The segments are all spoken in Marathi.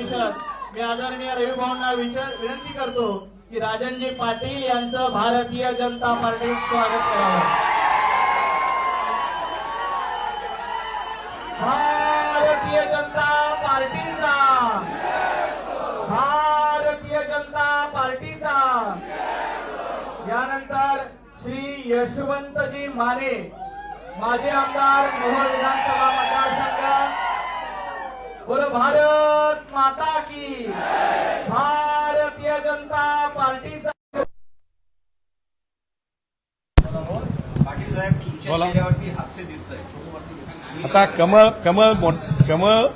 परिषद. मी आदरणीय रवी भाऊंना विचार विनंती करतो की राजनजी पाटील यांचं भारतीय जनता पार्टीत स्वागत करावं. भारतीय जनता पार्टीचा. भारतीय जनता पार्टीचा. यानंतर श्री यशवंतजी माने माजी आमदार मोहोळ विधानसभा मतदारसंघ बोलो भारत माता की भारतीय जनता पार्टीचा पाटील साहेब तुमच्या बोला. चेहऱ्यावरती हास्य दिसतंय. आता कमळ कमळ मोठ- कमळ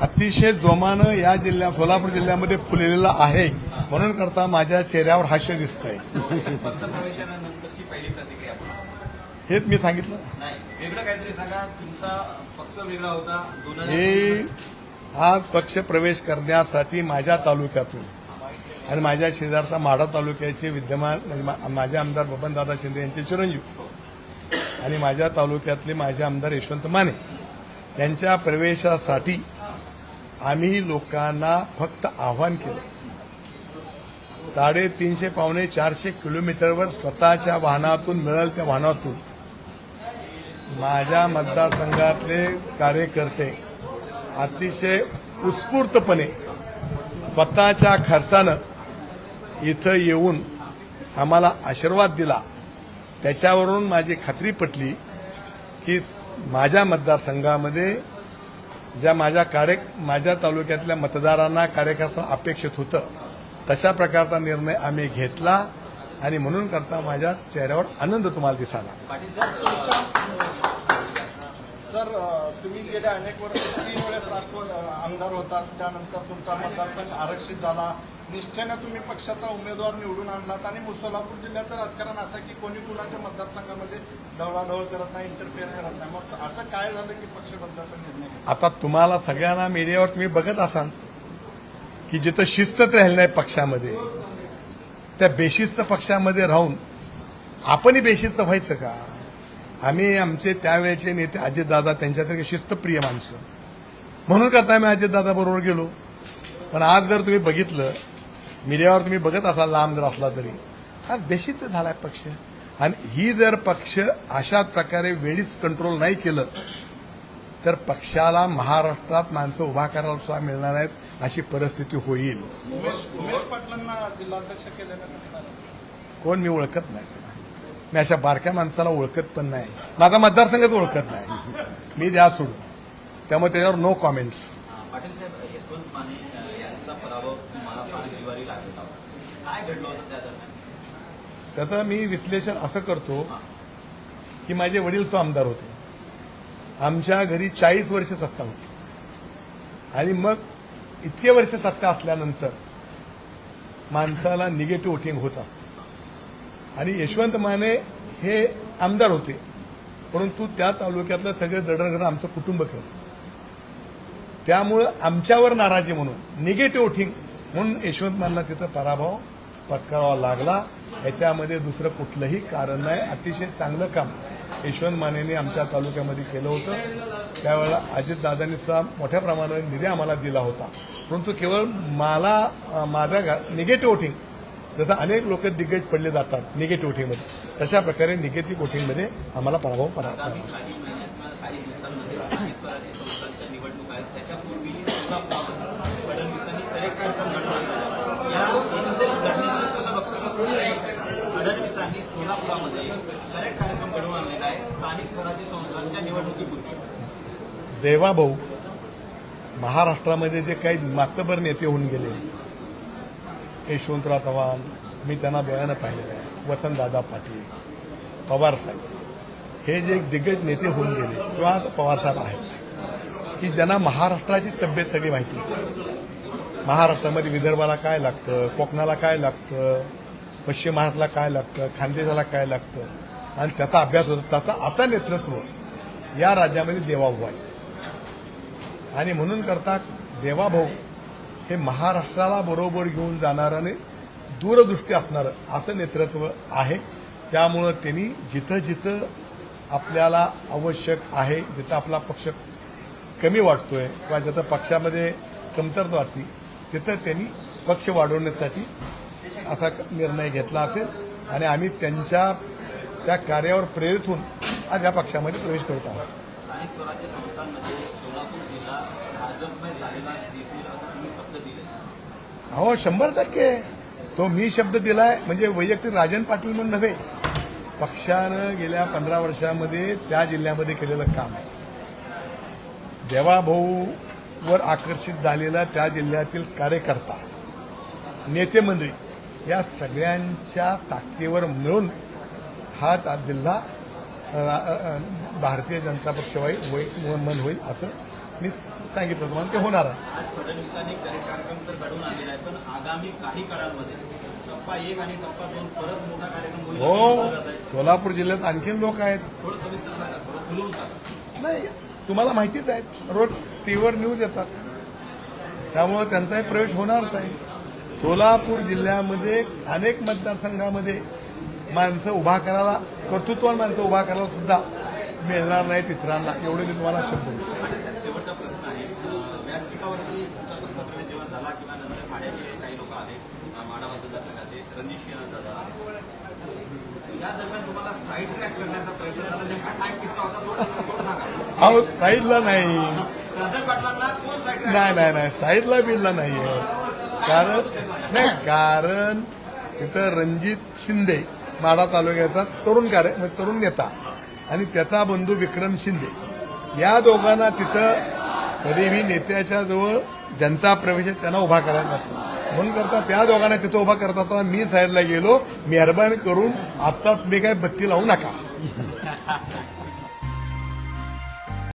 अतिशय जोमानं या जिल्ह्यात सोलापूर जिल्ह्यामध्ये फुललेलं आहे. म्हणून करता माझ्या चेहऱ्यावर हास्य पक्ष पहिली प्रतिक्रिया हेच मी सांगितलं. नाही. हा पक्ष आज पक्ष प्रवेश करण्यासाठी माझ्या तालुक्यातून आणि माझ्या शेजारचा माढा तालुक्याचे विद्यमान म्हणजे मा- माझे आमदार बबनदादा शिंदे यांचे चिरंजीव आणि माझ्या तालुक्यातले माझे आमदार यशवंत माने यांच्या प्रवेशासाठी आम्ही लोकांना फक्त आव्हान केलं. साडेतीनशे पावणे चारशे किलोमीटरवर स्वतःच्या वाहनातून मिळेल त्या वाहनातून माझ्या मतदारसंघातले कार्यकर्ते अतिशय उत्स्फूर्तपणे स्वतःच्या खर्चानं इथं येऊन आम्हाला आशीर्वाद दिला. त्याच्यावरून माझी खात्री पटली की माझ्या मतदारसंघामध्ये ज्या माझ्या कार्य माझ्या तालुक्यातल्या मतदारांना कार्यकर्ता अपेक्षित होतं तशा प्रकारचा निर्णय आम्ही घेतला आणि म्हणून करता माझ्या चेहऱ्यावर आनंद तुम्हाला दिसाला सर तुम्ही गेल्या अनेक वर्ष तीन वेळेस राष्ट्र आमदार होतात त्यानंतर तुमचा मतदारसंघ आरक्षित झाला. निष्ठेनं तुम्ही पक्षाचा उमेदवार निवडून आणलात आणि सोलापूर जिल्ह्याचं राजकारण असं की कोणी कुणाच्या मतदारसंघामध्ये ढवळाढवळ करत नाही इंटरफेअर करत नाही. मग असं काय झालं की पक्ष बदलाचा निर्णय आता तुम्हाला सगळ्यांना मीडियावर तुम्ही बघत असाल की जिथं शिस्तच राहिली नाही पक्षामध्ये त्या बेशिस्त पक्षामध्ये राहून आपणही बेशिस्त व्हायचं का? आम्ही आमचे त्यावेळेचे नेते अजितदादा त्यांच्यासारखे शिस्तप्रिय माणसं. म्हणून करता आम्ही अजितदादा बरोबर गेलो? पण आज जर तुम्ही बघितलं मीडियावर तुम्ही बघत असाल लांब जर असला तरी हा बेशिस्त झालाय पक्ष. आणि ही जर पक्ष अशाच प्रकारे वेळीच कंट्रोल नाही केलं तर पक्षाला महाराष्ट्रात माणसं उभा करायला सुद्धा मिळणार नाहीत अशी परिस्थिती होईल. कोण मी ओळखत नाही. मी अशा बारक्या माणसाला ओळखत पण नाही. माझा मतदारसंघच ओळखत नाही. मी द्या सोडून. त्यामुळे त्याच्यावर नो कॉमेंट्स त्याचं मी विश्लेषण असं करतो की माझे वडील तो आमदार होते. आमच्या घरी चाळीस वर्ष सत्ता होती. आणि मग इतके वर्ष सत्ता असल्यानंतर माणसाला निगेटिव्ह वोटिंग होत असतं. आणि यशवंत माने हे आमदार होते. परंतु त्या तालुक्यातलं सगळं जडणघडण आमचं कुटुंब खेळत. त्यामुळं आमच्यावर नाराजी म्हणून निगेटिव्ह थिंग म्हणून यशवंत मानला तिथं पराभव पत्करावा लागला. याच्यामध्ये दुसरं कुठलंही कारण नाही. अतिशय चांगलं काम यशवंत मानेने आमच्या तालुक्यामध्ये केलं होतं. त्यावेळेला अजितदादांनी सुद्धा मोठ्या प्रमाणात निधी आम्हाला दिला होता. परंतु केवळ मला माझा निगेटिव्ह थिंग जसं अनेक लोक दिग्गज पडले जातात निगेटिव्ह वोटिंगमध्ये तशा प्रकारे निगेटिव्ह वोटिंगमध्ये आम्हाला पराभव निवडणुकीपूर्वी. देवाभाऊ महाराष्ट्रामध्ये जे काही मातबर नेते होऊन गेले यशवंतराव चव्हाण मी त्यांना डोळ्यानं पाहिलेलं आहे. वसंतदादा पाटील पवारसाहेब हे जे दिग्गज नेते होऊन गेले किंवा आता पवारसाहेब आहेत की ज्यांना महाराष्ट्राची तब्येत सगळी माहिती होती. महाराष्ट्रामध्ये विदर्भाला काय लागतं कोकणाला काय लागतं पश्चिम महाराष्ट्राला काय लागतं खानदेशाला काय लागतं आणि त्याचा अभ्यास होतो त्याचा आता नेतृत्व या राज्यामध्ये देवाभाऊ आहे. आणि म्हणून करता देवाभाऊ हे महाराष्ट्राला बरोबर घेऊन जाणारं आणि दूरदृष्टी असणारं असं नेतृत्व आहे. त्यामुळं त्यांनी जिथं जिथं आपल्याला आवश्यक आहे जिथं आपला पक्ष कमी वाटतोय किंवा जिथं पक्षामध्ये कमतरता वाटते तिथं त्यांनी पक्ष वाढवण्यासाठी असा निर्णय घेतला असेल. आणि आम्ही त्यांच्या त्या कार्यावर प्रेरित होऊन आज या पक्षामध्ये प्रवेश करत आहोत. स्थानिक स्वराज्य संस्थांमध्ये सोलापूर जिल्हा भाजपमय झालेला दिसेल असं तुम्ही शब्द दिले. हो शंभर टक्के. तो मी शब्द दिलाय म्हणजे वैयक्तिक राजन पाटील म्हणून नव्हे. पक्षानं गेल्या पंधरा वर्षामध्ये त्या जिल्ह्यामध्ये केलेलं काम. देवाभाऊवर आकर्षित झालेला त्या जिल्ह्यातील कार्यकर्ता नेते मंडळी या सगळ्यांच्या ताकदीवर मिळून हा जिल्हा भारतीय जनता पक्ष होईल मन होईल असं मी सांगितलं तुम्हाला ते होणार आहे. आज फडणवीसांनी करेक्ट कार्यक्रम तर घडवून आणलेला आहे पण आगामी काही काळामध्ये टप्पा एक आणि टप्पा दोन परत मोठा कार्यक्रम होईल असं हो. सोलापूर जिल्ह्यात आणखीन लोक आहेत. थोडं सविस्तर सांगा थोडं खुलवून सांगा. नाही तुम्हाला माहितीच आहे रोज टीव्हीवर न्यूज येतात. त्यामुळे त्यांचाही प्रवेश होणारच आहे. सोलापूर जिल्ह्यामध्ये अनेक मतदारसंघामध्ये माणसं उभा करायला कर्तृत्वान माणसं उभा करायला सुद्धा मिळणार नाहीत इतरांना एवढे मी तुम्हाला शब्द देतो. शेवटचा प्रश्न आहे अं, व्यासपीठावरती तुमचा प्रश्न प्रवेश जेव्हा झाला किंवा नंतर माड्याचे काही लोक आले अं, माडा मतदारसंघाचे रणजित सिंह दादा. या दरम्यान तुम्हाला साईड ट्रॅक करण्याचा प्रयत्न झाला नेमका काय किस्सा होता थोडं थोडं सांगा. अहो साईडला नाही. नाही नाही नाही. साईडला बिडला नाहीये. कारण नाही कारण तिथं रणजित शिंदे माडा तालुक्याचा तरुण कार्य म्हणजे तरुण नेता. आणि त्याचा बंधू विक्रम शिंदे. या दोघांना तिथं कधीही नेत्याच्या जवळ जनता प्रवेश त्यांना उभा करायला लागतो. म्हणून करता त्या दोघांना तिथं उभा करता असताना मी साईडला गेलो मेहरबानी करून आत्ताच मी काय बत्ती लावू नका.